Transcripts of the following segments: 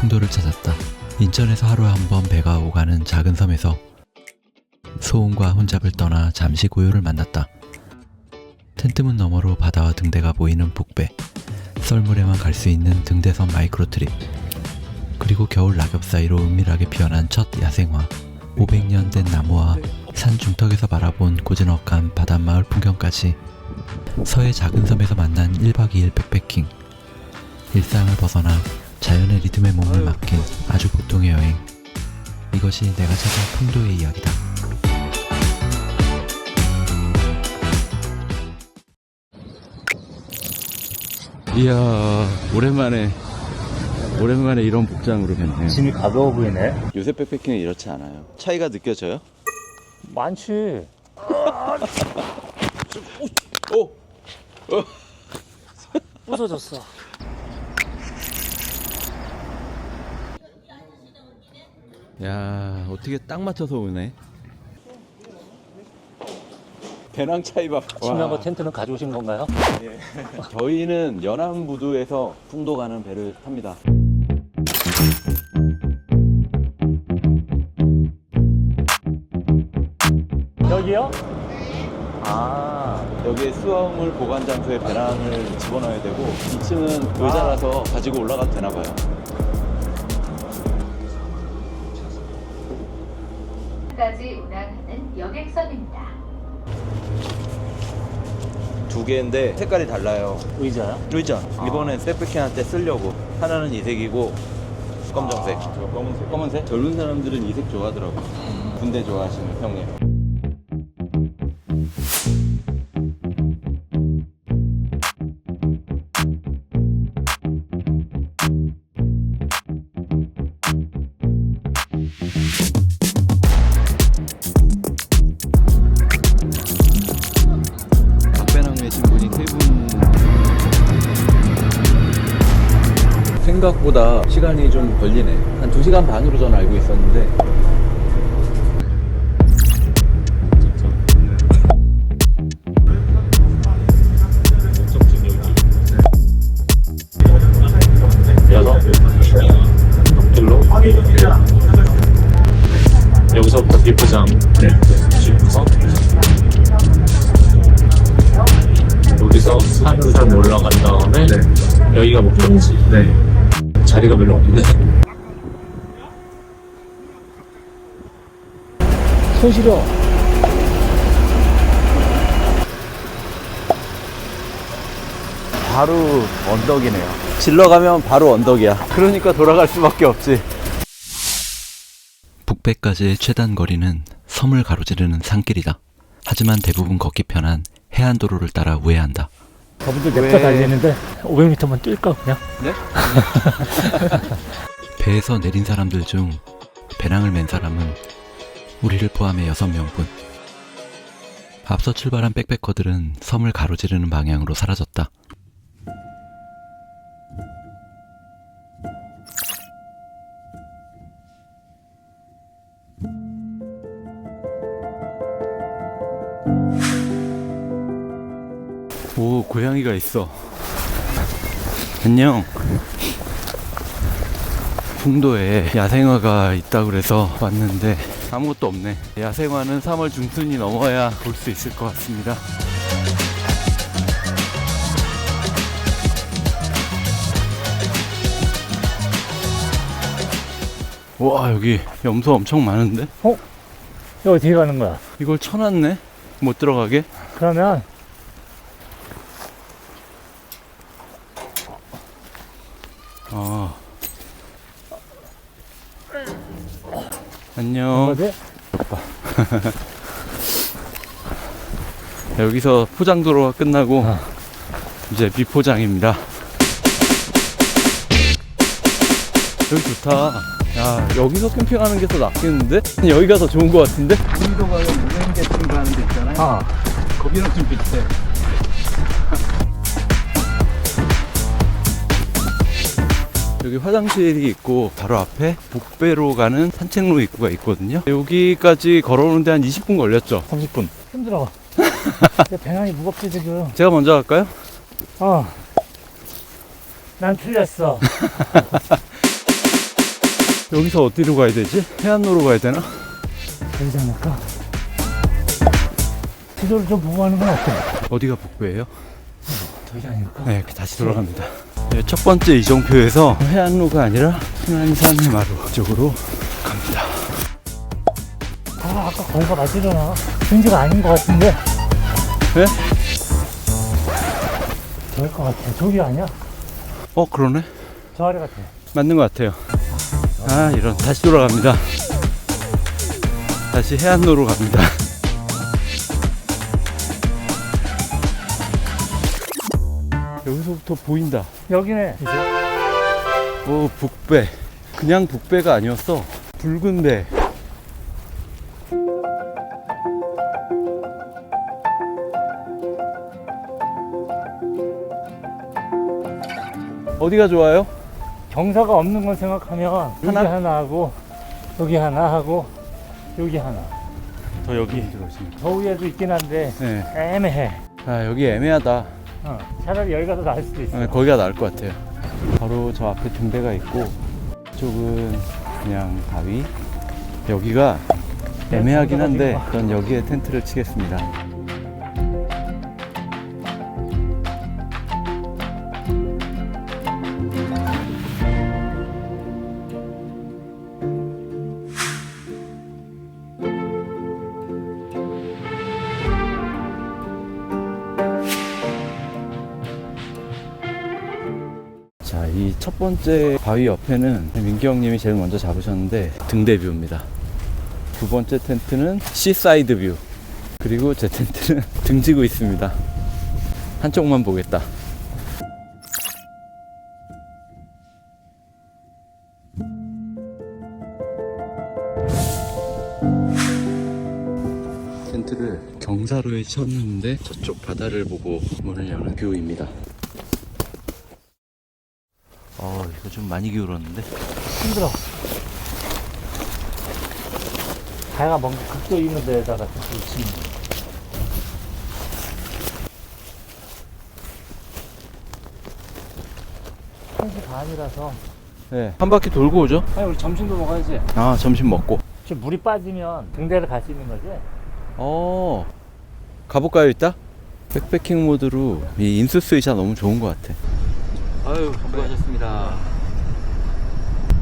풍도를 찾았다. 인천에서 하루에 한 번 배가 오가는 작은 섬에서 소음과 혼잡을 떠나 잠시 고요를 만났다. 텐트문 너머로 바다와 등대가 보이는 북배 썰물에만 갈 수 있는 등대섬 마이크로 트립 그리고 겨울 낙엽 사이로 은밀하게 피어난 첫 야생화 500년 된 나무와 산 중턱에서 바라본 고즈넉한 바닷마을 풍경까지 서해 작은 섬에서 만난 1박 2일 백패킹 일상을 벗어나 자연의 리듬에 몸을 맡긴 아주 보통의 여행 이것이 내가 찾은 풍도의 이야기다 이야 오랜만에 오랜만에 이런 복장으로 뵀네요 짐이 가벼워 보이네. 요새 백패킹은 이렇지 않아요 차이가 느껴져요? 많지. 오! 부서졌어. 야 어떻게 딱 맞춰서 오네 배낭 차이 봐 중요한 거 와. 텐트는 가져오신 건가요? 저희는 연안부두에서 풍도 가는 배를 탑니다 여기요? 아, 여기에 수화물 보관 장소에 배낭을 집어넣어야 되고 2층은 의자라서 가지고 올라가도 되나 봐요 여객선입니다. 두 개인데 색깔이 달라요. 의자요? 의자. 이번엔 백패킹한테 쓰려고. 하나는 이색이고 검정색. 검은색. 검은색? 젊은 사람들은 이색 좋아하더라고 군대 좋아하시는 형님 비포장. 네. 찍어서. 여기서 산산 올라간 다음에 여기가 목적지. 네. 자리가 별로 없는데. 손 시려. 바로 언덕이네요. 질러 가면 바로 언덕이야. 그러니까 돌아갈 수밖에 없지. 북배까지의 최단 거리는 섬을 가로지르는 산길이다. 하지만 대부분 걷기 편한 해안도로를 따라 우회한다. 저분들 왜? 냅다 달리는데 500m만 뛸까 그냥? 네? 배에서 내린 사람들 중 배낭을 맨 사람은 우리를 포함해 6명뿐. 앞서 출발한 백패커들은 섬을 가로지르는 방향으로 사라졌다. 오, 고양이가 있어. 안녕. 풍도에 야생화가 있다고 그래서 왔는데 아무것도 없네. 야생화는 3월 중순이 넘어야 볼 수 있을 것 같습니다. 와 여기 염소 엄청 많은데 여기 어떻게 가는 거야? 이걸 쳐놨네 못 들어가게 그러면 안녕 뭐지? 여기서 포장도로가 끝나고 아. 이제 비포장입니다. 여기 좋다. 야 여기서 캠핑하는 게 더 낫겠는데? 여기가 더 좋은 것 같은데? 인도가 유명 캠핑 가는 데 있잖아요. 아, 거기랑 좀 비슷해. 여기 화장실이 있고 바로 앞에 북배로 가는 산책로 입구가 있거든요. 여기까지 걸어오는데 한 20분 걸렸죠. 30분. 힘들어. 내 배낭이 무겁지 지금. 제가 먼저 갈까요? 어. 난 틀렸어. 여기서 어디로 가야 되지? 해안로로 가야 되나? 되지 않을까? 지도를 좀 보고 하는 건 어때? 어디가 북부예요? 되지 않을까? 네, 다시 돌아갑니다. 네, 첫 번째 이정표에서 해안로가 아니라 순안산 해마루 쪽으로 갑니다. 아, 아까 거기가 맞으려나? 왠지가 아닌 것 같은데? 네? 저럴 것 같아. 저기 아니야? 어, 그러네. 저 아래 같아. 맞는 것 같아요. 아, 이런. 다시 돌아갑니다. 다시 해안로로 갑니다. 여기서부터 보인다. 여기네. 이제. 오, 북배. 그냥 북배가 아니었어. 붉은 배. 어디가 좋아요? 경사가 없는 걸 생각하면 여기 하나? 하나 하고 여기 하나 하고 여기 하나. 저 여기. 저 위에도 있긴 한데 네. 애매해. 아, 여기 애매하다. 어, 차라리 여기가 더 나을 수도 있어. 아, 거기가 나을 것 같아요. 바로 저 앞에 등대가 있고, 이쪽은 그냥 바위. 여기가 애매하긴 한데, 전 여기에 텐트를 치겠습니다. 번째 바위 옆에는 민기 형님이 제일 먼저 잡으셨는데 등대 뷰입니다. 두 번째 텐트는 시사이드 뷰. 그리고 제 텐트는 등지고 있습니다. 한쪽만 보겠다. 텐트를 경사로에 쳤는데 저쪽 바다를 보고 문을 여는 뷰입니다. 어, 이거 좀 많이 기울었는데. 힘들어. 다가 뭔가 극도 있는 데다가 텐트를 치는 거. 한시 반이라서 네. 한 바퀴 돌고 오죠? 아니 우리 점심도 먹어야지 아, 점심 먹고. 지금 물이 빠지면 등대를 갈 수 있는 거지? 어. 가볼까요, 이따? 백패킹 모드로 이 인수스이샤 너무 좋은 것 같아. 아유, 수고하셨습니다.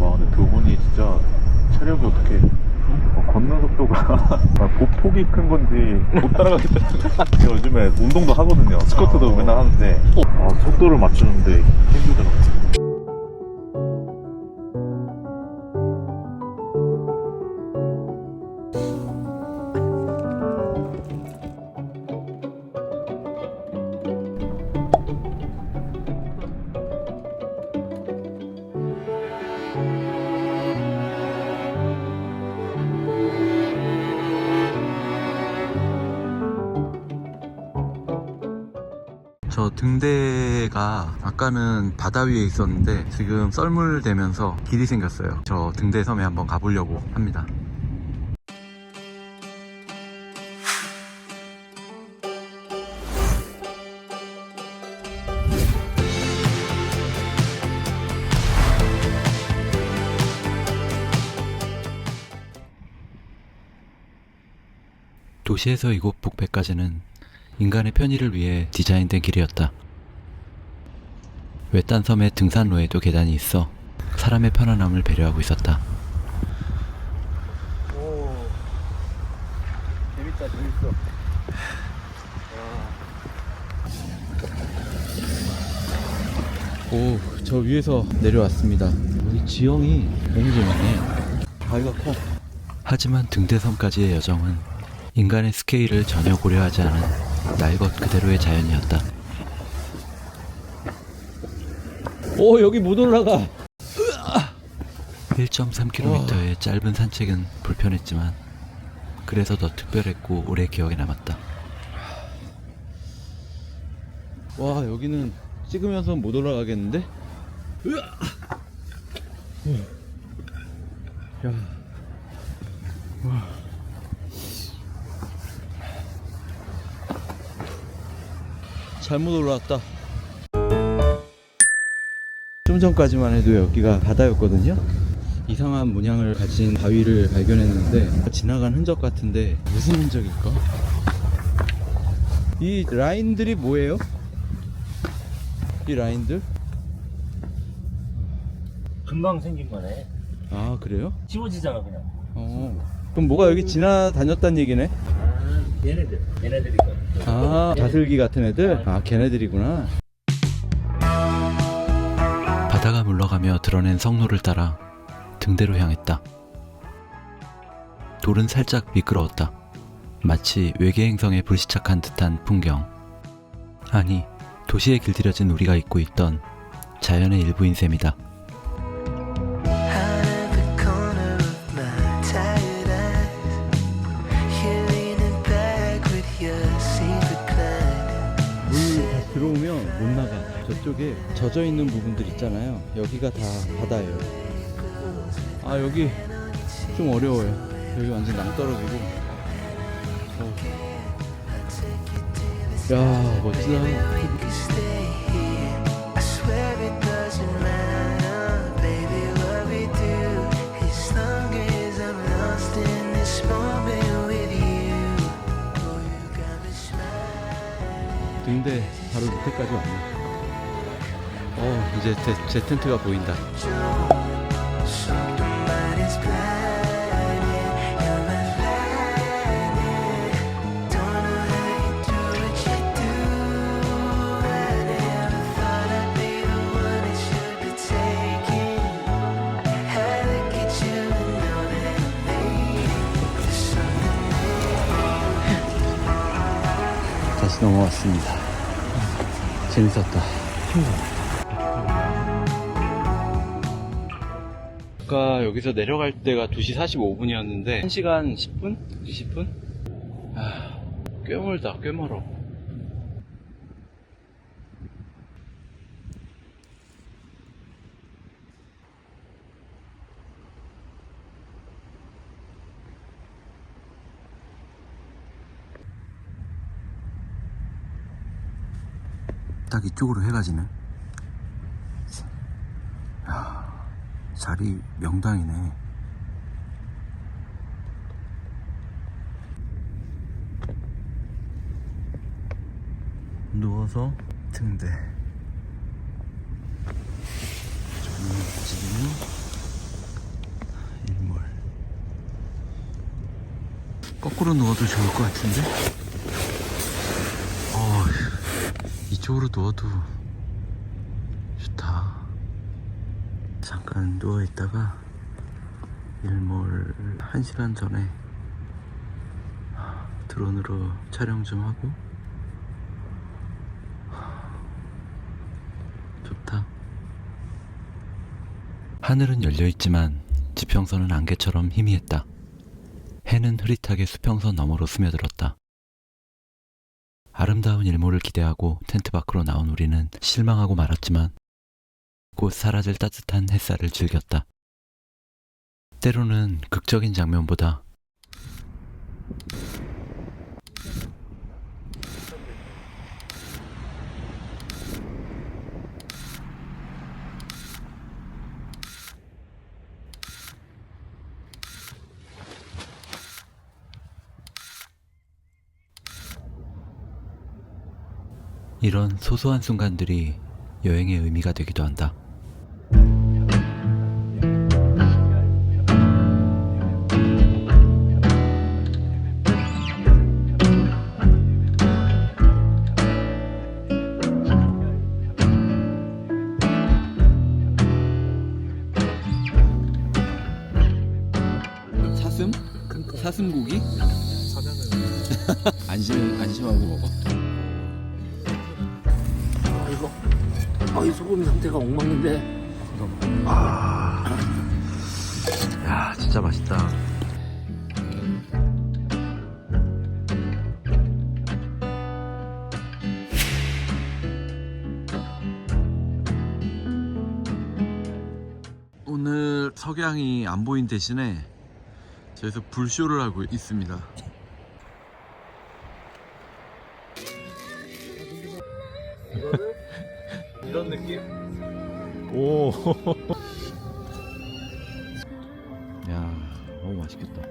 와 근데 두 분이 진짜 체력이 어떻게 어, 걷는 속도가. 아, 보폭이 큰 건지 못 따라가겠다 제가 요즘에 운동도 하거든요. 스쿼트도 맨날 하는데. 아, 속도를 맞추는데 힘들더라고요 아까는 바다 위에 있었는데 지금 썰물 되면서 길이 생겼어요. 저 등대 섬에 한번 가보려고 합니다. 도시에서 이곳 북배까지는 인간의 편의를 위해 디자인된 길이었다. 외딴 섬의 등산로에도 계단이 있어 사람의 편안함을 배려하고 있었다. 오, 재밌다, 재밌어. 오, 저 위에서 내려왔습니다. 여기 지형이 너무 재밌네. 바위가 커. 하지만 등대섬까지의 여정은 인간의 스케일을 전혀 고려하지 않은 날 것 그대로의 자연이었다. 오, 여기 못 올라가. 1.3km의 짧은 산책은 불편했지만 그래서 더 특별했고 오래 기억에 남았다. 와, 여기는 찍으면서 못 올라가겠는데? 야. 와. 잘못 올라왔다. 좀 전까지만 해도 여기가 바다였거든요. 이상한 문양을 가진 바위를 발견했는데 지나간 흔적 같은데 무슨 흔적일까? 이 라인들이 뭐예요? 이 라인들? 금방 생긴 거네. 아 그래요? 지워지잖아 그냥. 어. 그럼 뭐가 여기 지나다녔단 얘기네? 아 얘네들 얘네들이 거. 아 다슬기 같은 애들? 아 걔네들이구나. 바다가 물러가며 드러낸 성로를 따라 등대로 향했다. 돌은 살짝 미끄러웠다. 마치 외계 행성에 불시착한 듯한 풍경. 아니, 도시에 길들여진 우리가 잊고 있던 자연의 일부인 셈이다. 쪽에 젖어 있는 부분들 있잖아요. 여기가 다 바다예요. 아 여기 좀 어려워요. 여기 완전 낭떠러지고. 어. 야 멋지다. Oh. 등대 바로 밑에까지 왔네. 어 이제 제, 제 텐트가 보인다. 다시 넘어왔습니다. 재밌었다. 아까 여기서 내려갈 때가 2시 45분이었는데 1시간 10분? 20분? 아, 꽤 멀다, 꽤 멀어. 딱 이쪽으로 해가 지네. 자리 명당이네. 누워서 등대. 정지는 일몰. 거꾸로 누워도 좋을 것 같은데? 어, 이쪽으로 누워도 좋다. 잠깐 누워 있다가 일몰 한 시간 전에 드론으로 촬영 좀 하고 좋다. 하늘은 열려 있지만 지평선은 안개처럼 희미했다. 해는 흐릿하게 수평선 너머로 스며들었다. 아름다운 일몰을 기대하고 텐트 밖으로 나온 우리는 실망하고 말았지만 곧 사라질 따뜻한 햇살을 즐겼다. 때로는 극적인 장면보다 이런 소소한 순간들이 여행의 의미가 되기도 한다. 아이 소금 상태가 엉망인데. 야, 진짜 맛있다. 오늘 석양이 안 보인 대신에 저기서 불쇼를 하고 있습니다. 느낌? 오. 야 너무 맛있겠다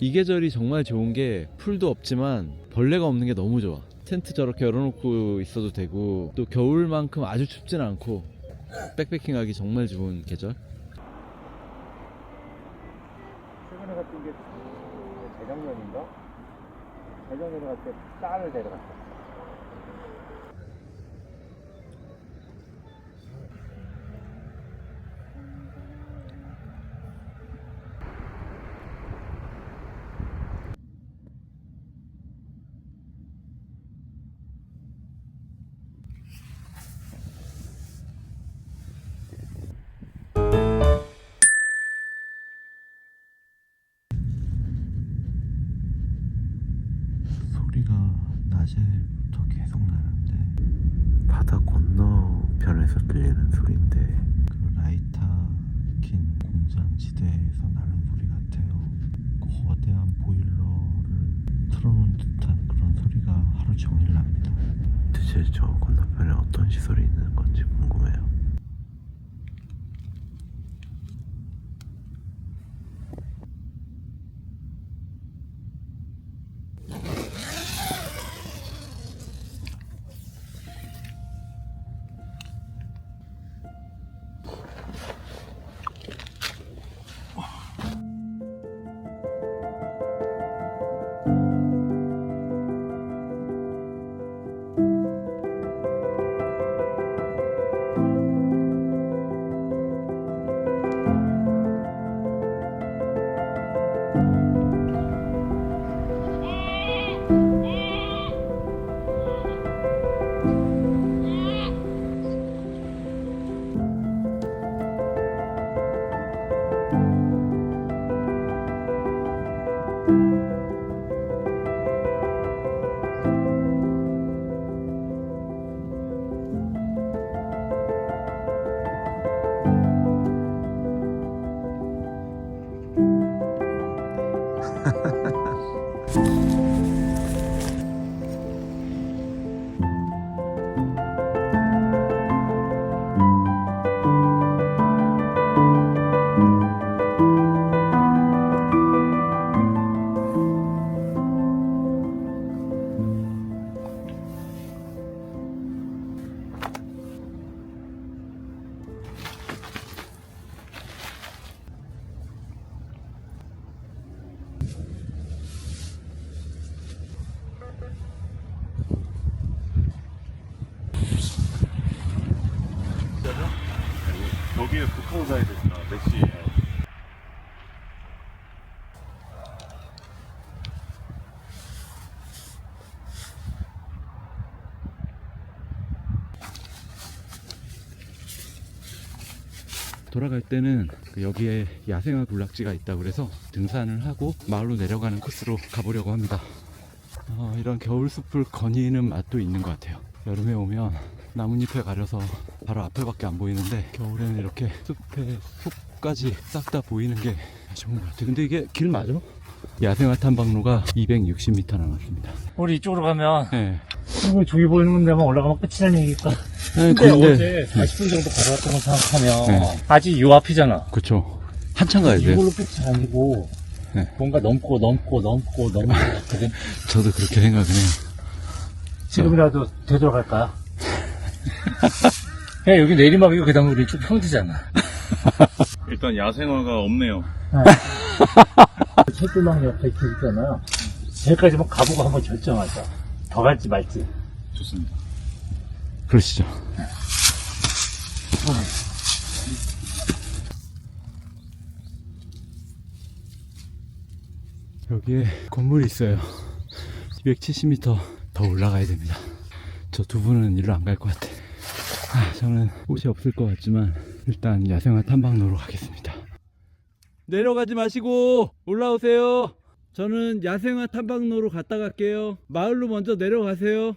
이 계절이 정말 좋은 게 풀도 없지만 벌레가 없는 게 너무 좋아 텐트 저렇게 열어놓고 있어도 되고 또 겨울만큼 아주 춥진 않고 백패킹하기 정말 좋은 계절 최근에 갔던 게 재작년인가? 재작년에 갈때 쌀을 데려갔어. 건너편에서 들리는 소리인데 그 라이터 킨 공장 지대에서 나는 소리 같아요. 거대한 보일러를 틀어놓은 듯한 그런 소리가 하루 종일 납니다. 대체 저 건너편에 어떤 시설이 있는 돌아갈 때는 그 여기에 야생화 군락지가 있다고 그래서 등산을 하고 마을로 내려가는 코스로 가보려고 합니다. 어, 이런 겨울 숲을 거니는 맛도 있는 것 같아요. 여름에 오면 나뭇잎에 가려서 바로 앞에밖에 안 보이는데 겨울에는 이렇게 숲의 속까지 싹 다 보이는 게 좋은 것 같아요. 근데 이게 길 맞아? 야생화 탐방로가 260m 남았습니다. 우리 이쪽으로 가면 네. 이거 저기 보이는 데만 올라가면 끝이라는 얘기니까. 네, 근데 근데- 어제 40분 정도 걸어갔던 거 생각하면 네. 아직 요 앞이잖아. 그쵸. 한참 가야 돼. 이걸로 끝이 아니고 네. 뭔가 넘고 넘고 넘고 넘고 그래. 저도 그렇게 생각을 해요. 지금이라도 되돌아갈까요? 야 여기 내리막이고 그 다음에 우리 쭉 평지잖아. 일단 야생화가 없네요. 철도망 옆에 이렇게 있잖아요. 여기까지 만 가보고 한번 결정하자. 더 갈지 말지. 좋습니다. 그러시죠. 여기에 건물이 있어요. 270m 더 올라가야 됩니다. 저 두 분은 일로 안 갈 것 같아. 아, 저는 옷이 없을 것 같지만 일단 야생화 탐방로로 가겠습니다. 내려가지 마시고 올라오세요. 저는 야생화 탐방로로 갔다 갈게요. 마을로 먼저 내려가세요.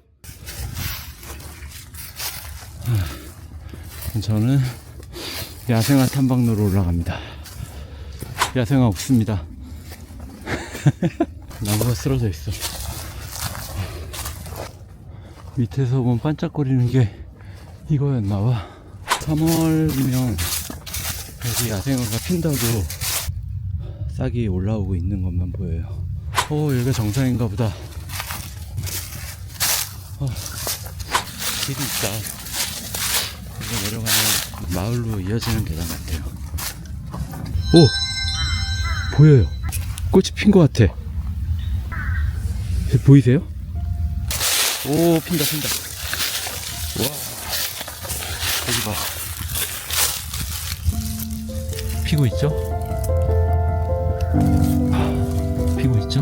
저는 야생화 탐방로로 올라갑니다. 야생화 없습니다. 나무가 쓰러져 있어. 밑에서 보면 반짝거리는 게 이거였나봐. 3월이면 여기 야생화가 핀다고 싹이 올라오고 있는 것만 보여요. 오, 여기가 정상인가 보다. 어, 길이 있다. 이거 내려가면 마을로 이어지는 계단 같아요. 오! 보여요. 꽃이 핀 것 같아. 보이세요? 오, 핀다, 핀다. 와. 여기 봐. 피고 있죠? 아, 피고 있죠?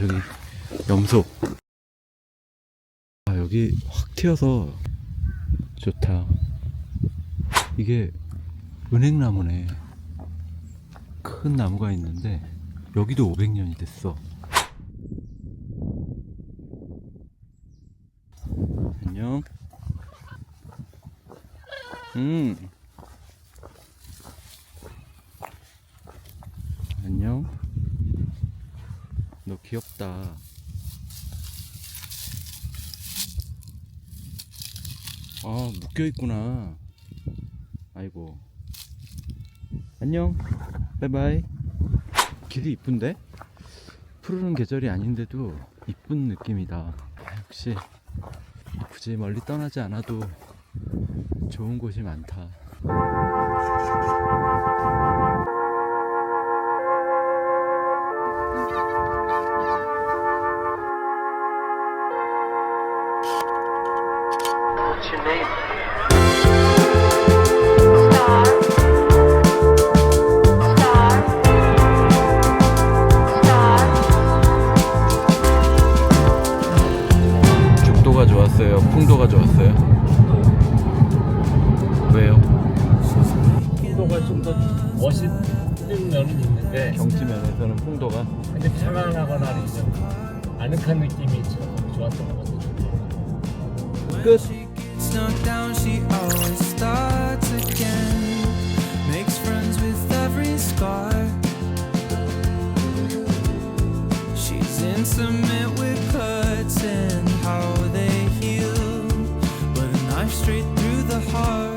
저기 염소. 아 여기 확 튀어서 좋다. 이게 은행나무네. 큰 나무가 있는데 여기도 500년이 됐어. 안녕. 음 안녕 너 귀엽다. 아, 묶여 있구나. 아이고. 안녕. 바이바이. 길이 이쁜데? 푸르는 계절이 아닌데도 이쁜 느낌이다. 아, 역시 굳이 멀리 떠나지 않아도 좋은 곳이 많다. 좀 더 멋있는 면은 있는데 경치 면에서는 풍도가 근데 편안하거나 좀 아늑한 느낌이 좀 좋았던 것 같아요. 끝. knocked down, she always starts again. Makes friends with every scar. She's intimate with cuts and how they heal. But a knife straight through the heart